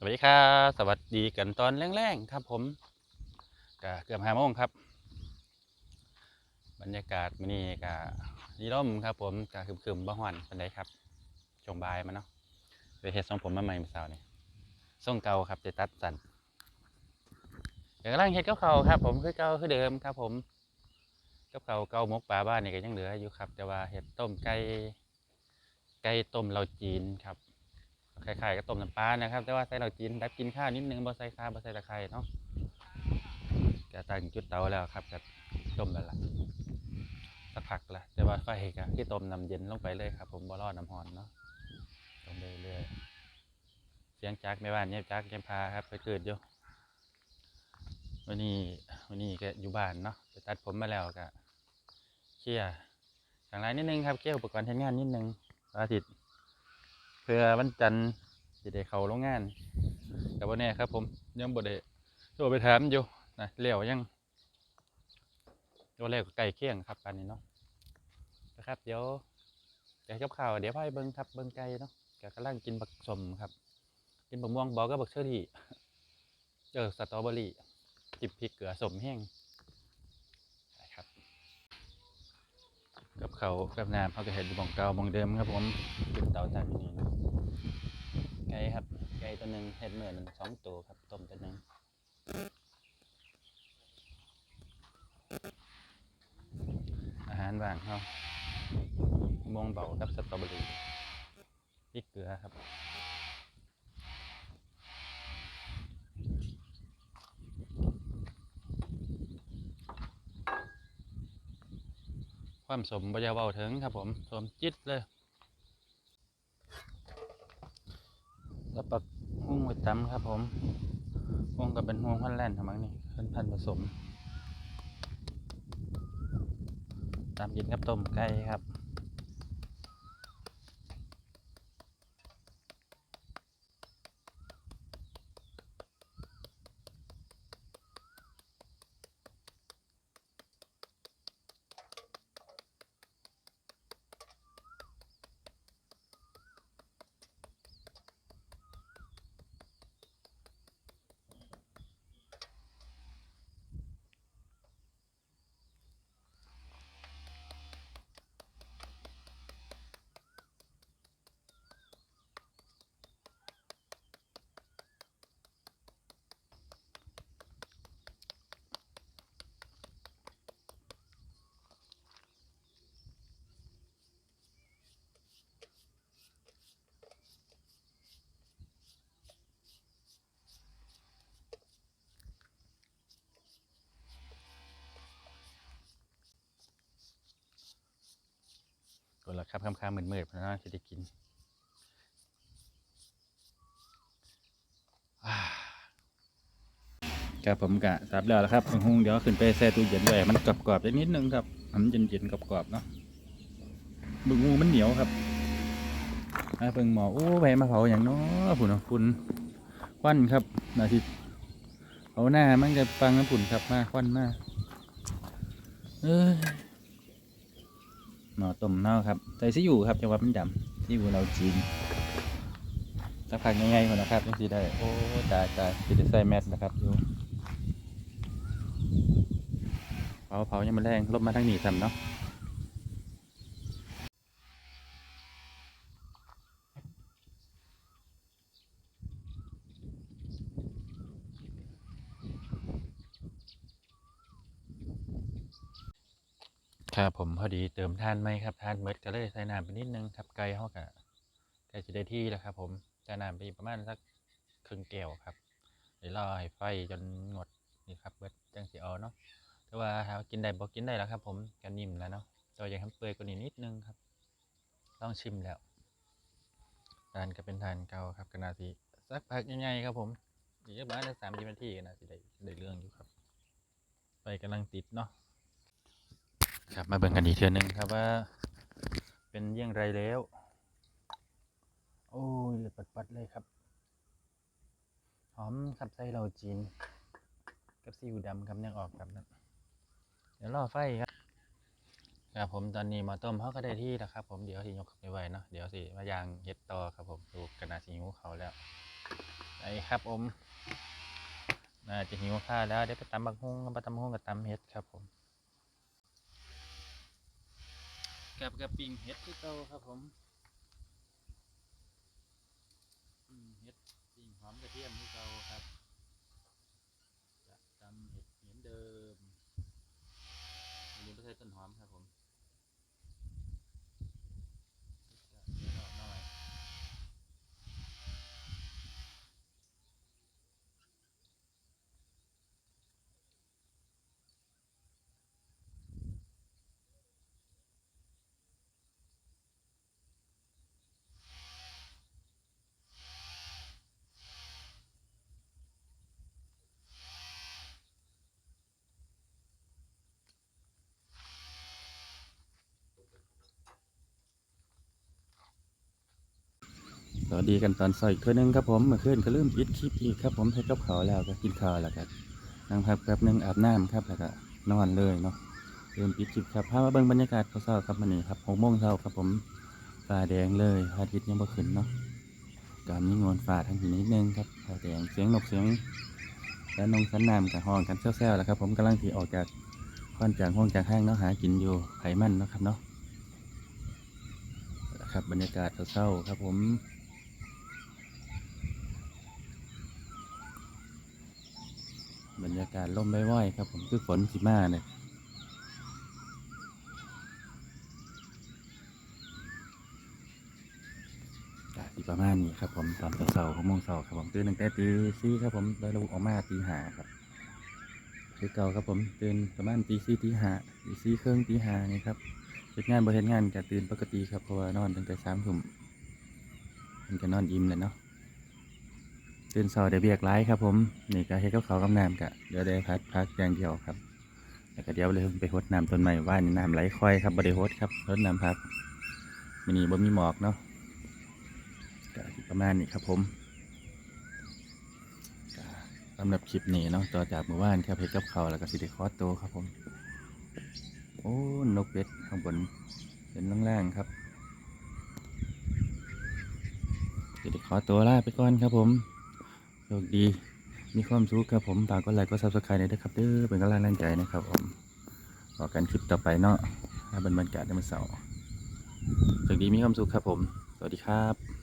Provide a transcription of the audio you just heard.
สวัสดีครับสวัสดีกันตอนแรงๆครับผมก็เกือบห้าโมงครับ บรรยากาศมื้อนี้ก็ดีร่มครับ ผมก็คึมๆบ่ฮ้อนเปานใดครับชงบายมาเนาะไปเฮ็ดทรงผมมาใหม่เมื่อเช้านี่ทรงเก่าครับจะตัดสั้นเดี๋ยวกำลังเฮ็ดกับเขาครับ ผมคือเก่าคือเดิมครับ ผมกับเขาเก่ามกปลาบ้านนี่ก็ยังเหลืออยู่ครับ แต่ว่าเฮ็ดต้มไก่ไก่ต้มเหลาจีนครับ คล้ายๆกับต้มน้ำปลานะครับ แต่ว่าใส่เราจีนแบบกินข้าวนิดนึงบ่ใส่ข้าวบ่ใส่ตะไคร้เนาะก็ตั้งจุดเตาแล้วครับก็ต้มแล้วล่ะสักพักละแต่ว่าไฟก็ที่ต้มน้ำเย็นลงไปเลยครับ ผมบ่รอน้ำร้อนเนาะต้มเรื่อยๆเสียงจักรในบ้านเนี่ยจักรยังพาครับ ไปเกิดอยู่วันนี้วันนี้ก็อยู่บ้านเนาะไปตัดผมมาแล้วก็เคลียร์ข้างในนิดนึงครับเคลียร์อุปกรณ์ใช้งานนิดนึงวันอาทิตย์ พื่อวันจันทร์จะได้เข้าโรงงานแต่วันนี้ครับผมยังบ่ได้โทรไปถามอยู่นะเลี้ยวยังตัวแรกก็ไก่เคียงครับปานนี้เนาะนะครับ เดี๋ยวเดี๋ยวกับข้าวเดี๋ยวพาไปเบิ่งครับเบิ่งไก่เนาะแกกำลังกินบักสมครับ กินบักม่วงบอกกับบักเชอรี่เออสตรอเบอรี่จิบพริกเกลือสมแห้งนะครับ กับเขากับน้ำเขาก็เห็นอยู่หมองเก่าหมองเดิมครับผมเป็นเตาถ่าตันนี่เนะไก่ครับไก่ตัวหนึ่งเห็ดเหมือนสองตัวครับต้มตัวหนึ่งอาหารว่างเขามองเบากับสตรอเบอรี่พริกเกลือครับ ความสมบอยาเบาถึงครับผมสมจิตเลยแล้วปักหุ้งไว้ตำครับผมหุ้งก็เป็นหุ้งพันแล่นทำมั้งนี่เป็นพันผสม ตามกินกับต้มไก่ครับ ก็ละครับค่ำๆมืดๆเพราะน่าจะได้กินอ่าครับผมกะสับแล้วละครับหุ้งเดี๋ยวขึ้นไปแช่ตู้เย็นไว้มันกรอบๆได้นิดนึงครับให้มันเย็นๆกรอบๆเนาะบึงงูมันเหนียวครับอ่าเบิ่งหมอโอ้ไปมาเผาอย่างน้อผุนเนาะฝุ่นควันครับนาทีเผาหน้ามันจะฟังน้ำผุ่นครับมาควันมาเอ้ย หน่อต้มเน่าครับใส่ซีอิ๊วครับจังหวะมันดำซีอิ๊วเราจีนสักพักง่ายๆคนนะครับยังสีได้ โอ้ตายตายสิได้ใส่แมสนะครับอยู่เผาเผายังมันแรงลบมาทางนี้ทำเนาะ ครับผมพอดีเติมทานไหมครับทานเมดก็เลยใส่น้ำไปนิดนึงครับไก่เขากะใกลจะได้ที่แล้วครับ ผมใส่น้ำไปประมาณสักครึ่งแก้วครับเดี๋ยวรอให้ไฟจนงดนี่ครับเบิดจังสีเอาเนาะแต่ว่าถ้ากินได้บอกกินได้แล้วครับ ผมกันนิ่มแล้วเนาะต่ว่าอยากให้เปื่อยกว่านี้นิดนึงครับลองชิมแล้วทานก็เป็นทานเก่าครับกนาทีสักพักยังไงครับ ผมอีกประมาณสามสิบนาทีก็น่าจะได้ได้เรื่องอยู่ครับ ไฟกำลังติดเนาะ ครับมาเบิ่งกันอีกเทือนึงครับว่า เป็นเยี่ยงไรแล้ว โอ้ยเลือดปัดๆเลยครับ หอมครับไส้เราจีน กับซีอิ๊วดำครับยังออกครับนะเดี๋ยวรอไฟครับครับผมตอนนี้มาต้มเขาก็ได้ที่แล้วครับ ผมเดี๋ยวสิยกไปไว้เนาะเดี๋ยวสิมายางเฮ็ดต่อครับ ผมดูกระนาสีหูเขาแล้วไปครับผมน่าจะหิวข้าวแล้วเดี๋ยวไปตำบักฮุ้งไปตำบักฮุ้งกับตำเห็ดครับผม กับกระปิงเห็ดที่เก่าครับผมเห็ดปิงหอมกระเทียมที่เก่าครับจะทำเห็ดเหมือนเดิมอันนี้ไม่ใช้ต้นหอมครับผมจะเดี๋ยวออกหน่อย ส วัสดีกันตอนสอยอีกเทื่อนึงครับผมเมื่อคืนก็ลืมปิดคลิปอีกครับผมเฮ็ดกับข้าแล้วก็กินข้าวแล้วก็นั่งพักแป๊บหนึงอาบน้ำครับแล้วก็นอนเลยเนาะลืมปิดคลิปครับพามาเบิ่งบรรยากาศเช้าครับมื้อนี้ครับหกโมงเช้าครับผมฟ้าแดงเลยพระอาทิตย์ยังบ่ขึ้นเนาะก็มีงอนฟ้าทั้งทีนิดนึงครับฟ้าแดงเสียงนกเสียงและนงสันน้ำกับห้องกันแซ่วๆแล้วครับ ผมกำลังที่ออกจากค่อนจากห้องจากห้างเนาะหากินอยู่ไผมันเนาะครับเนาะครับบรรยากาศเช้าๆครับผม บรรยากาศล่มว้อยๆครับผมคือฝนสิมาเนี่ยกสิประมาณนี้ครับผมตอนเสาร์ของโมงเสาร์ครับผมตื่นตั้งแต่ตีสี่ครับผมแล้วเราออกมาตีห้าครับคือเก่าครับผมตื่นประมาณตีสี่ตีห้าตีสี่ครึ่องตีห้านี่ครับเฮ็ดงานบริเฮ็ดงานจะตื่นปกติครับเพราะว่านอนตั้งแต่สามทุ่มมันก็นอนอิ่มเลยเนาะ นเช้าได้เบียกไลายครับผมนี่ก็เฮ็ดกับเขากับน้ำกะเดี๋ยวได้พัดพักอย่างเดียวครับแล้วก็เดี๋ยวเลยไปหดน้ำต้นไม้ว่านน้ำไหลค่อยครับบริหดครับรดน้ำพักมินี่บ่มีหมอกเนาะก็ประมาณนี้ครับผมสำหรับคลิปนี้เนาะต่อจากเมื่อวานครับเฮ็ดกับเขาแล้วก็สิได้คอสโตวครับผมโอ้นกเป็ดข้างบนเป็นล่างๆครับสิได้ขอตัวลาไปก่อนครับผม โชคดี มีความสุขครับผมฝากกดไลค์กดซับสไครต์ด้วยนะครับเด้อเป็นกำลังใจนะครับผมขอกันคลิปต่อไปเนาะถ้บรรยากาศในวันเสาร์โชคดีมีความสุขครับผม สวัสดีครับ